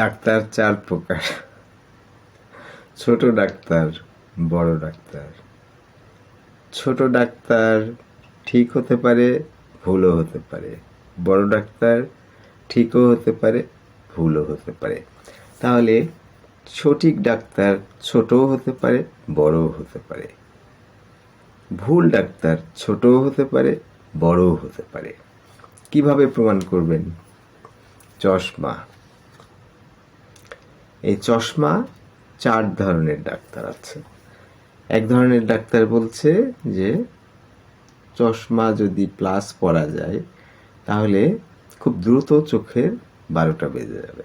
Doctor চার প্রকার। ছোট ডাক্তার, বড় ডাক্তার। ছোট ডাক্তার ঠিক হতে পারে, ভুলও হতে পারে। বড় ডাক্তার ঠিকও হতে পারে, ভুলও হতে পারে। তাহলে সঠিক ডাক্তার ছোটও হতে পারে, বড়ও হতে পারে। ভুল ডাক্তার ছোটও হতে পারে, বড়ও হতে পারে। কীভাবে প্রমাণ করবেন? চশমা। এই চশমা চার ধরনের ডাক্তার আছে। এক ধরনের ডাক্তার বলছে যে, চশমা যদি প্লাস পরা যায়, তাহলে খুব দ্রুত চোখের বারোটা বেজে যাবে।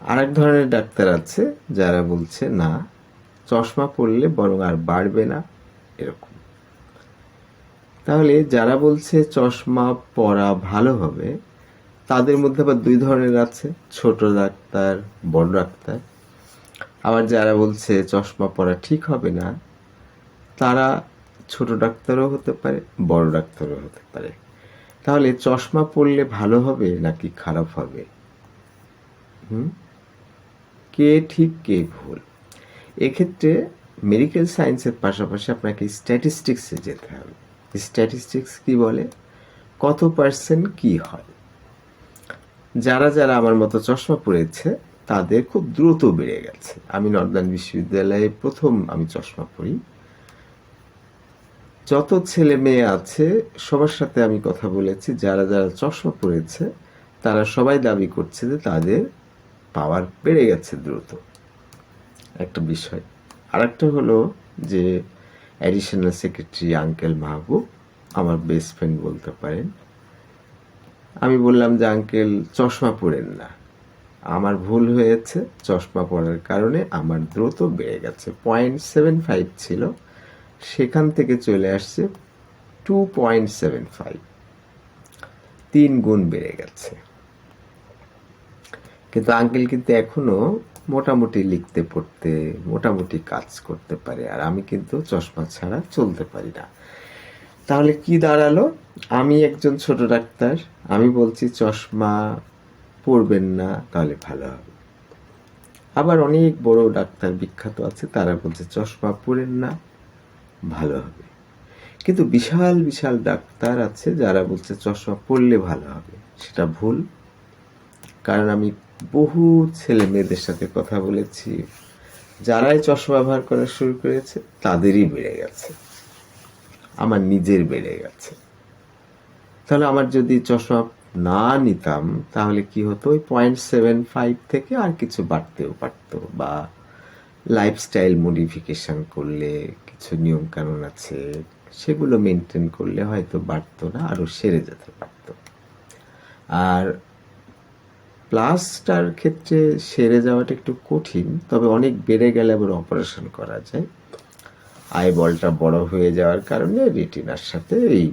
আরেক ধরনের ডাক্তার আছে যারা বলছে, না, চশমা পরলে বরং আর বাড়বে না। এরকম। তাহলে যারা বলছে চশমা পরা ভালো হবে তাদের মধ্যে আবার দুই ধরনের আছে। ছোট ডাক্তার, বড় ডাক্তার। আবার যারা বলছে চশমা পরা ঠিক হবে না, তারা ছোট ডাক্তারও হতে পারে, বড় ডাক্তারও হতে পারে। তাহলে চশমা পরলে ভালো হবে নাকি খারাপ হবে? হুম? কে ঠিক, কে ভুল? এক্ষেত্রে মেডিকেল সায়েন্সের পাশাপাশি আপনাকে স্ট্যাটিস্টিক্সে যেতে হবে। স্ট্যাটিস্টিক্স কি বলে? কত পার্সেন্ট কি হয়? যারা যারা আমার মতো চশমা পরেছে, তাদের খুব দ্রুত বেড়ে গেছে। আমি নর্দার্ন বিশ্ববিদ্যালয়ে প্রথম আমি চশমা পড়ি যত ছেলে মেয়ে আছে, সবার সাথে আমি কথা বলেছি, যারা যারা চশমা পরেছে, তারা সবাই দাবি করছে যে তাদের পাওয়ার বেড়ে গেছে দ্রুত। একটা বিষয়। আরেকটা হলো যে অ্যাডিশনাল সেক্রেটারি আঙ্কেল মাহবুব, আমার বেস্ট ফ্রেন্ড বলতে পারেন আমি বললাম যে, আঙ্কেল, চশমা পরেন না। আমার ভুল হয়েছে, চশমা পরার কারণে আমার দ্রুত বেড়ে গেছে। পয়েন্ট সেভেন ফাইভ ছিল। সেখান থেকে চলে আসছে টু পয়েন্ট সেভেন ফাইভ। তিন গুণ বেড়ে গেছে। কিন্তু আঙ্কেল কিন্তু এখনও মোটামুটি লিখতে পড়তে, মোটামুটি কাজ করতে পারে, আর আমি কিন্তু চশমা ছাড়া চলতে পারি না। তাহলে কি দাঁড়াল? আমি একজন ছোট ডাক্তার। আমি বলছি, চশমা পরবেন না, তাহলে ভালো হবে। আবার অনেক বড় ডাক্তার বিখ্যাত আছে, তারা বলছে, চশমা পরেন না, ভালো হবে। কিন্তু বিশাল বিশাল ডাক্তার আছে যারা বলছে, চশমা পরলে ভালো হবে। সেটা ভুল। কারণ আমি বহু ছেলে মেয়েদের সাথে কথা বলেছি, যারাই চশমা ব্যবহার করা শুরু করেছে, তাদেরই বেড়ে গেছে। আমার নিজের বেড়ে গেছে। তাহলে আমার যদি চশমা না নিতাম, তাহলে কি হতো? ওই পয়েন্ট সেভেন ফাইভ থেকে আর কিছু বাড়তেও পারতো বা লাইফস্টাইল মডিফিকেশন করলে কিছু নিয়ম কানুন আছে, সেগুলো মেনটেন করলে হয়তো বাড়তো না আরও সেরে যেতে পারতো। আর প্লাসটার ক্ষেত্রে সেরে যাওয়াটা একটু কঠিন, তবে অনেক বেড়ে গেলে আবার অপারেশন করা যায়। আই বলটা বড় হয়ে যাওয়ার কারণে রেটিনার সাথে এই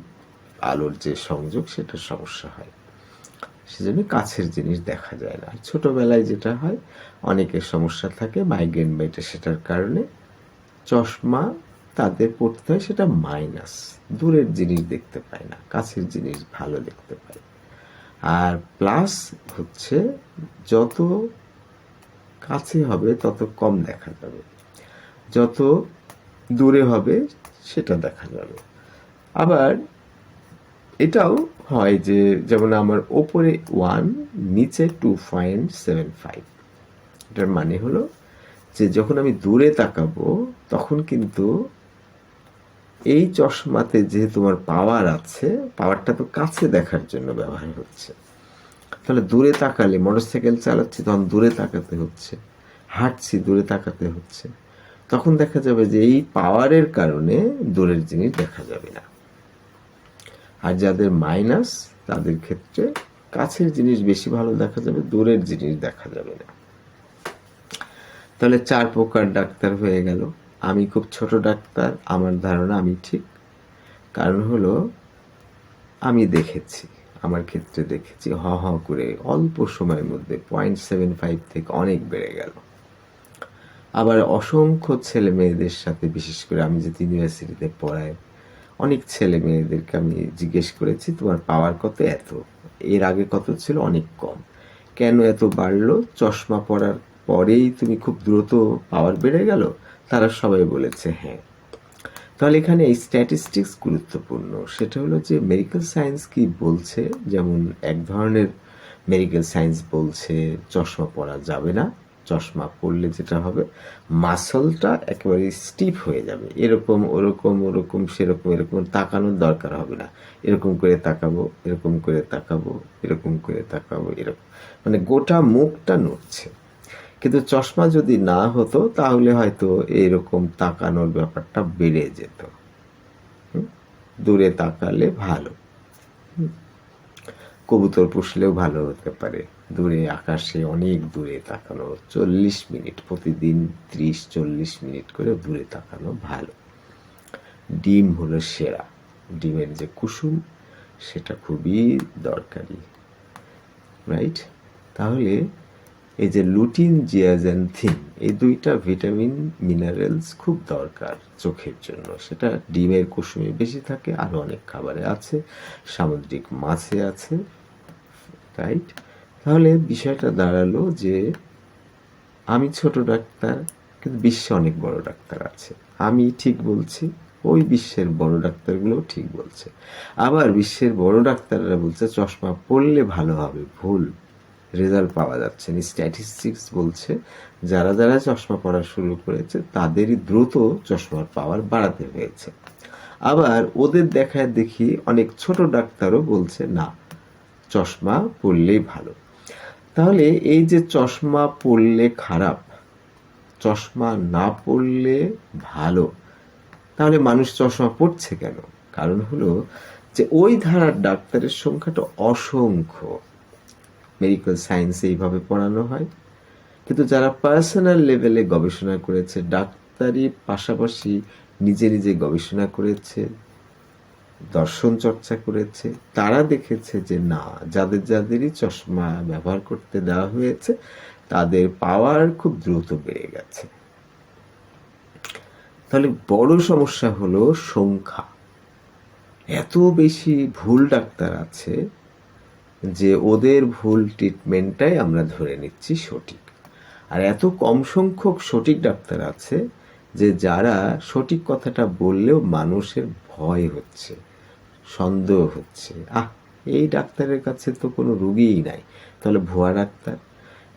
আলোর যে সংযোগ, সেটা সমস্যা হয়। সেজন্য কাছের জিনিস দেখা যায় না। ছোটোবেলায় যেটা হয়, অনেকের সমস্যা থাকে মাইগ্রেন বাইটে সেটার কারণে। চশমা তাদের পড়তে হয়, সেটা মাইনাস। দূরের জিনিস দেখতে পায় না, কাছের জিনিস ভালো দেখতে পায়। আর প্লাস হচ্ছে, যত কাছে হবে, তত কম দেখা যাবে। যত দূরে হবে, সেটা দেখা যাবে। আবার এটাও হয় যে, যেমন আমার ওপরে ওয়ান নিচে টু পয়েন্ট সেভেন ফাইভ এটার মানে হলো যে, যখন আমি দূরে তাকাবো, তখন কিন্তু এই চশমাতে যে তোমার পাওয়ার আছে পাওয়ারটা তো কাছে দেখার জন্য ব্যবহার হচ্ছে। তাহলে দূরে তাকালে মোটরসাইকেল চালাচ্ছি, তখন দূরে তাকাতে হচ্ছে। হাঁটছি, দূরে তাকাতে হচ্ছে। তখন দেখা যাবে যে এই পাওয়ারের কারণে দূরের জিনিস দেখা যাবে না। আর যাদের মাইনাস, তাদের ক্ষেত্রে কাছের জিনিস বেশি ভালো দেখা যাবে, দূরের জিনিস দেখা যাবে না। তাহলে চার প্রকার ডাক্তার হয়ে গেল। আমি খুব ছোট ডাক্তার, আমার ধারণা আমি ঠিক। কারণ হলো, আমি দেখেছি, আমার ক্ষেত্রে দেখেছি, হ হ করে অল্প সময়ের মধ্যে পয়েন্ট সেভেন ফাইভ থেকে অনেক বেড়ে গেল। আবার অসংখ্য ছেলে মেয়েদের সাথে, বিশেষ করে আমি যে ইউনিভার্সিটিতে পড়াই, অনেক ছেলে মেয়েদেরকে আমি জিজ্ঞেস করেছি, তোমার পাওয়ার কত? এত। এর আগে কত ছিল? অনেক কম। কেন এত বাড়লো? চশমা পরার পরেই তুমি খুব দ্রুত পাওয়ার বেড়ে গেল? তারা সবাই বলেছে হ্যাঁ। তাহলে এখানে এই স্ট্যাটিস্টিক্স গুরুত্বপূর্ণ। সেটা হলো যে মেডিকেল সায়েন্স কি বলছে? যেমন এক ধরনের মেডিকেল সায়েন্স বলছে, চশমা পরা যাবে না। চশমা পরলে যেটা হবে, মাসলটা একেবারে স্টিপ হয়ে যাবে। এরকম, ওরকম ওরকম, সেরকম, এরকম তাকানোর দরকার হবে না। এরকম করে তাকাবো, এরকম করে তাকাবো, এরকম করে তাকাবো, এরকম। মানে গোটা মুখটা নড়ছে। কিন্তু চশমা যদি না হতো, তাহলে হয়তো এরকম তাকানোর ব্যাপারটা বেড়ে যেত? দূরে তাকালে ভালো? কবুতর পুষলেও ভালো হতে পারে। দূরে, আকাশে অনেক দূরে তাকানো, চল্লিশ মিনিট, প্রতিদিন ত্রিশ, চল্লিশ মিনিট করে দূরে তাকানো ভালো। ডিম হলো সেরা। ডিমের যে কুসুম, সেটা খুবই দরকারি, রাইট? তাহলে এই যে লুটিন জিয়াজেনথিন এই দুইটা ভিটামিন মিনারেলস খুব দরকার চোখের জন্য। সেটা ডিমের কুসুমে বেশি থাকে আরও অনেক খাবারে আছে, সামুদ্রিক মাছে আছে, রাইট? তাহলে বিষয়টা দাঁড়াল যে আমি ছোট ডাক্তার, কিন্তু বিশ্বে অনেক বড় ডাক্তার আছে। আমি ঠিক বলছি, ওই বিশ্বের বড় ডাক্তারগুলো ঠিক বলছে। আবার বিশ্বের বড় ডাক্তাররা বলছে, চশমা পড়লে ভালো হবে, ভুল। রেজাল্ট পাওয়া যাচ্ছে না। স্ট্যাটিস্টিক্স বলছে, যারা যারা চশমা পড়া শুরু করেছে, তাদেরই দ্রুত চশমার পাওয়ার বাড়াতে হয়েছে। আবার ওদের দেখায় দেখি অনেক ছোট ডাক্তারও বলছে, না, চশমা পরলেই ভালো। তাহলে এই যে চশমা পরলে খারাপ, চশমা না পরলে ভালো, তাহলে মানুষ চশমা পড়ছে কেন? কারণ হলো যে ওই ধারার ডাক্তারের সংখ্যাটা অসংখ্য। মেডিকেল সায়েন্সে এইভাবে পড়ানো হয়। কিন্তু যারা পার্সোনাল লেভেলে গবেষণা করেছে, ডাক্তারি পাশাপাশি নিজে নিজে গবেষণা করেছে দর্শন চর্চা করেছে, তারা দেখেছে যে না, যাদের যাদেরই চশমা ব্যবহার করতে দেওয়া হয়েছে, তাদের পাওয়ার খুব দ্রুত বেড়ে গেছে। তাহলে বড় সমস্যা হলো সংখ্যা। এত বেশি ভুল ডাক্তার আছে যে ওদের ভুল ট্রিটমেন্টটাই আমরা ধরে নিচ্ছি সঠিক। আর এত কম সংখ্যক সঠিক ডাক্তার আছে যে যারা সঠিক কথাটা বললেও মানুষের ভয় হচ্ছে। সন্দেহ হচ্ছে। আহ, এই ডাক্তারের কাছে তো কোনো রুগীই নাই। তাহলে ভুয়া ডাক্তার?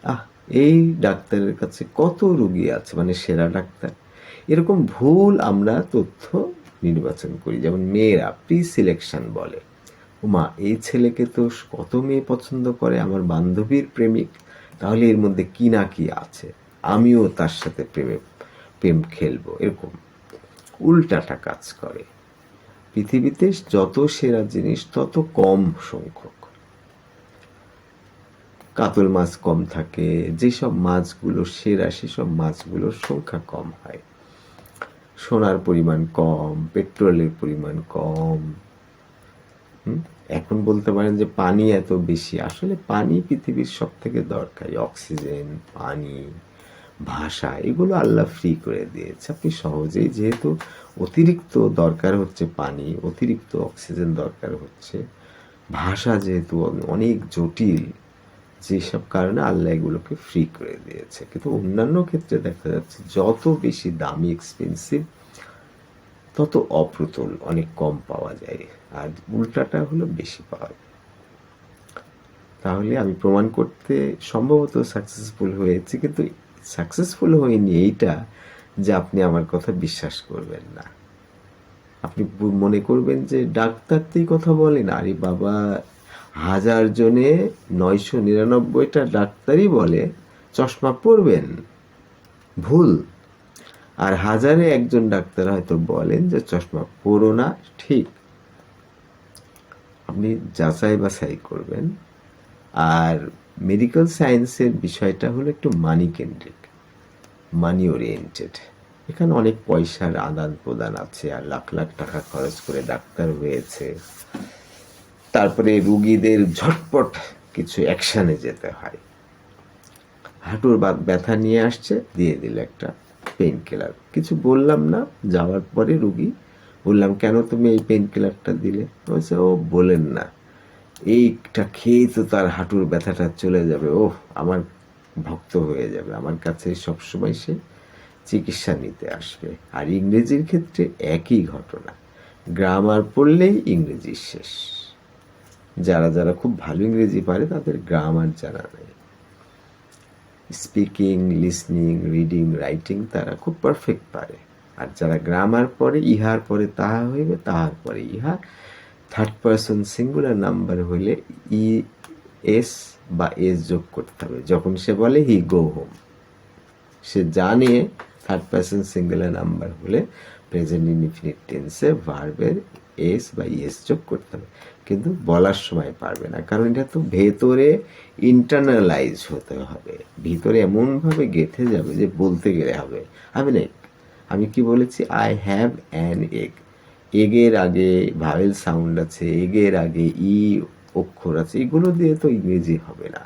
আহ, এই ডাক্তারের কাছে কত রুগী আছে মানে সেরা ডাক্তার? এরকম ভুল আমরা তথ্য নির্বাচন করি, যেমন মেয়েরা প্রি সিলেকশন বলে। ওমা এই ছেলেকে তো কত মেয়ে পছন্দ করে, আমার বান্ধবীর প্রেমিক? তাহলে এর মধ্যে কি না কি আছে? আমিও তার সাথে প্রেমে, প্রেম খেলব, এরকম উল্টাটা কাজ করে। পৃথিবীতে যত সেরা জিনিস, তত কম সংখ্যক। কাতল মাছ কম থাকে, যেসব মাছগুলো সেরা, সেসব মাছগুলোর সংখ্যা কম হয়। সোনার পরিমাণ কম, পেট্রোলের পরিমাণ কম? এখন বলতে পারেন যে পানি এত বেশি, আসলে পানি পৃথিবীর সব থেকে দরকারি। অক্সিজেন, পানি। ভাষা, এগুলো আল্লাহ ফ্রি করে দিয়েছে। আপনি সহজেই যেহেতু অতিরিক্ত দরকার হচ্ছে পানি, অতিরিক্ত অক্সিজেন দরকার হচ্ছে, ভাষা যেহেতু অনেক জটিল, যেসব কারণে আল্লাহ এগুলোকে ফ্রি করে দিয়েছে। কিন্তু অন্যান্য ক্ষেত্রে দেখা যাচ্ছে যত বেশি দামি এক্সপেন্সিভ তত অপ্রতুল, অনেক কম পাওয়া যায়। আর উল্টাটা হলো বেশি পাওয়া যায়। তাহলে আমি প্রমাণ করতে সম্ভবত সাকসেসফুল হয়েছি, কিন্তু সাকসেসফুল হয়নি এইটা যে আপনি আমার কথা বিশ্বাস করবেন না। আপনি মনে করবেন যে ডাক্তার তো কথা বলেন, আরে বাবা, হাজার জনে নয়শো নিরানব্বইটা ডাক্তারই বলে, চশমা পরবেন, ভুল। আর হাজারে একজন ডাক্তার হয়তো বলেন যে চশমা পরো না, ঠিক। আপনি যাচাই বাছাই করবেন। আর মেডিকেল সায়েন্সের বিষয়টা হলো একটু মানি কেন্দ্রিক মানি ওরিয়েন্টেড এখানে অনেক পয়সার আদান প্রদান আছে আর লাখ লাখ টাকা খরচ করে ডাক্তার হয়েছে। তারপরে রুগীদের ঝটপট কিছু অ্যাকশানে যেতে হয়। হাঁটুর বা ব্যথা নিয়ে আসছে, দিয়ে দিল একটা পেইন কিলার কিছু বললাম না, যাওয়ার পরে রুগী, বললাম, কেন তুমি এই পেন কিলারটা দিলে? বলছে, ও বলেন না। এইটা খেয়ে তো তার হাঁটুর ব্যথাটা চলে যাবে। ওহ, আমার ভক্ত হয়ে যাবে। আমার কাছে সবসময় সে চিকিৎসা নিতে আসবে। আর ইংরেজির ক্ষেত্রে একই ঘটনা। গ্রামার পড়লেই ইংরেজি শেষ। যারা যারা খুব ভালো ইংরেজি পারে, তাদের গ্রামার জানা নেই। স্পিকিং, লিসনিং, রিডিং, রাইটিং তারা খুব পারফেক্ট পারে। আর যারা গ্রামার পরে ইহার পরে তাহা হইবে, তাহার পরে ইহা থার্ড পারসন সিঙ্গুলার নাম্বার হইলে ই এস বা এস যোগ করতে হবে। যখন সে বলে হি গো হোম সে জানে থার্ড পারসন সিঙ্গুলার নাম্বার হলে প্রেজেন্ট ইনফিনিট টেন্সে ভার্বের এস বা ইএস যোগ করতে হবে। কিন্তু বলার সময় পারবে না, কারণ এটা তো ভেতরে ইন্টারনালাইজ হতে হবে। ভিতরে এমনভাবে গেঁথে যাবে যে বলতে গেলে হবে। আমি না, আমি কি বলেছি? আই হ্যাভ অ্যান এগ এগের আগে ভাওয়েল সাউন্ড আছে, এগের আগে ই অক্ষর আছে, এগুলো দিয়ে তো ইংরেজি হবে না।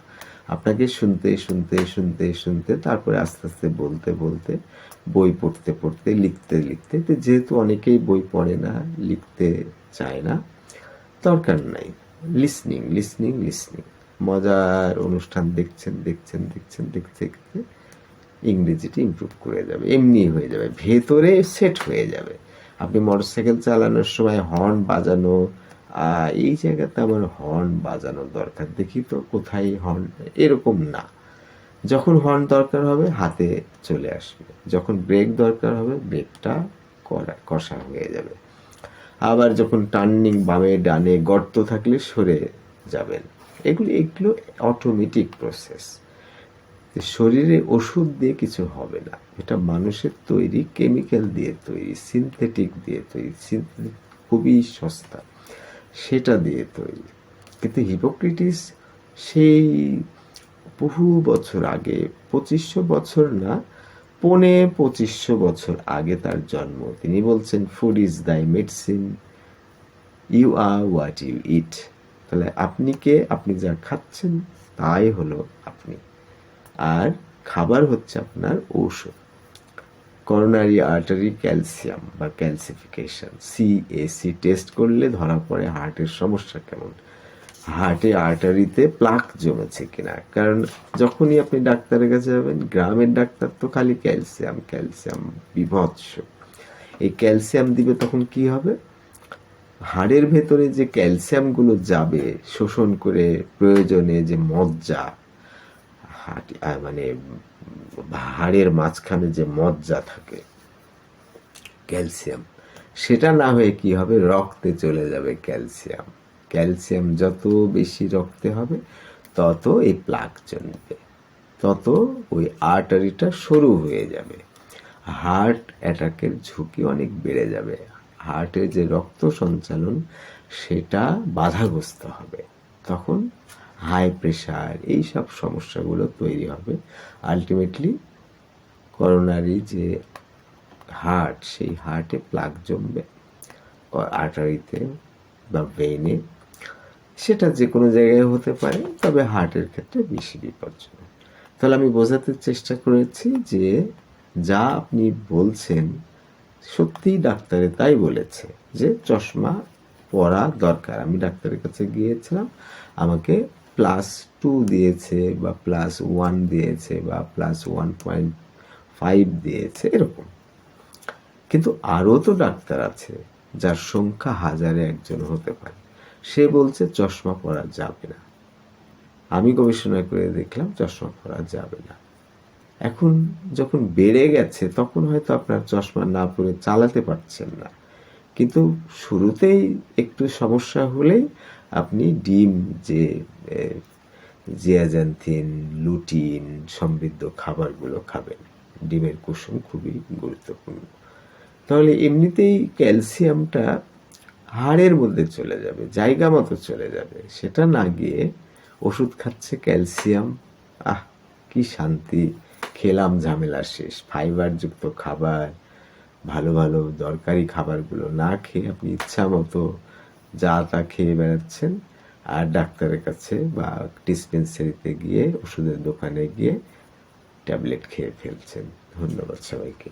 আপনাকে শুনতে শুনতে শুনতে শুনতে, তারপরে আস্তে আস্তে বলতে বলতে, বই পড়তে পড়তে, লিখতে লিখতে, তো যেহেতু অনেকেই বই পড়ে না, লিখতে চায় না, দরকার নাই। লিসনিং লিসনিং লিসনিং মজার অনুষ্ঠান দেখছেন দেখছেন দেখছেন, দেখতে দেখতে ইংরেজিটা ইমপ্রুভ করে যাবে, এমনি হয়ে যাবে, ভেতরে সেট হয়ে যাবে। আপনি মোটরসাইকেল চালানোর সময় হর্ন বাজানো এই জায়গাতে আমার হর্ন বাজানো দরকার। দেখি তো কোথায় হর্ন এরকম না। যখন হর্ন দরকার হবে, হাতে চলে আসবে। যখন ব্রেক দরকার হবে ব্রেকটা কষা হয়ে যাবে। আবার যখন টার্নিং বামে, ডানে গর্ত থাকলে সরে যাবেন। এগুলি, এগুলো অটোমেটিক প্রসেস শরীরে ওষুধ দিয়ে কিছু হবে না। এটা মানুষের তৈরি কেমিক্যাল দিয়ে তৈরি সিনথেটিক দিয়ে তৈরি সিনথেটিক খুবই সস্তা, সেটা দিয়ে তৈরি। কিন্তু হিপোক্রেটিস সেই বহু বছর আগে, পঁচিশশো বছর না, পৌনে পঁচিশশো বছর আগে তার জন্ম। তিনি বলছেন food is thy medicine you are what you eat তাহলে আপনি কে? আপনি যা খাচ্ছেন, তাই হলো আপনি। আর খাবার হচ্ছে আপনার ঔষধ। করোনারি আর্টারি ক্যালসিয়াম বা ক্যালসিফিকেশন সিএসি টেস্ট করলে ধরা পড়ে হার্টের সমস্যা কেমন? হার্টে আর্টারিতে প্লাক জমেছে কিনা? কারণ যখনই আপনি ডাক্তারের কাছে যাবেন, গ্রামের ডাক্তার তো খালি ক্যালসিয়াম ক্যালসিয়াম বিভৎস। এই ক্যালসিয়াম দিবে তখন কি হবে? হাড়ের ভেতরে যে ক্যালসিয়ামগুলো যাবে, শোষণ করে প্রয়োজনে যে মজ্জা হাটি মানে হাড়ের মাঝখানে যে মজ্জা থাকে, ক্যালসিয়াম, সেটা না হয়ে কি হবে? রক্তে চলে যাবে ক্যালসিয়াম। ক্যালসিয়াম যত বেশি রক্তে হবে, তত এই প্লাক জমবে তত ওই আর্টারিটা সরু হয়ে যাবে। হার্ট অ্যাটাকের ঝুঁকি অনেক বেড়ে যাবে। হার্টের যে রক্ত সঞ্চালন, সেটা বাধাগ্রস্ত হবে। তখন হাই প্রেশার এই সব সমস্যাগুলো তৈরি হবে। আলটিমেটলি করোনারি যে হার্ট সেই হার্টে প্লাগ জমবে আর্টারিতে বা ভেইনে সেটা যে কোনো জায়গায় হতে পারে, তবে হার্টের ক্ষেত্রে বেশি বিপজ্জনক। তাহলে আমি বোঝাতে চেষ্টা করেছি যে যা আপনি বলছেন, সত্যিই ডাক্তারে তাই বলেছে যে চশমা পরা দরকার। আমি ডাক্তারের কাছে গিয়েছিলাম, আমাকে প্লাস টু দিয়েছে বা প্লাস ওয়ান দিয়েছে বা প্লাস ওয়ান পয়েন্ট ফাইভ দিয়েছে, এরকম। কিন্তু আরও তো ডাক্তার আছে যার সংখ্যা হাজারে একজন হতে পারে। সে বলছে চশমা পরা যাবে না। আমি গবেষণা করে দেখলাম চশমা পরা যাবে না। এখন যখন বেড়ে গেছে, তখন হয়তো আপনার চশমা না পরে চালাতে পারছেন না। কিন্তু শুরুতেই একটু সমস্যা হলেই আপনি ডিম যে জিয়াজান্থিন, লুটিন সমৃদ্ধ খাবারগুলো খাবেন। ডিমের কুসুম খুবই গুরুত্বপূর্ণ। তাহলে এমনিতেই ক্যালসিয়ামটা হাড়ের মধ্যে চলে যাবে, জায়গা মতো চলে যাবে। সেটা না গিয়ে ওষুধ খাচ্ছে ক্যালসিয়াম। আহ, কি শান্তি। খেলাম ঝামেলা শেষ। ফাইবারযুক্ত খাবার ভালো ভালো দরকারি খাবারগুলো না খেয়ে আপনি ইচ্ছা মতো যা তা খেয়ে বেড়াচ্ছেন আর ডাক্তারের কাছে বা ডিসপেন্সারিতে গিয়ে ওষুধের দোকানে গিয়ে ট্যাবলেট খেয়ে ফেলছেন। ধন্যবাদ সবাইকে।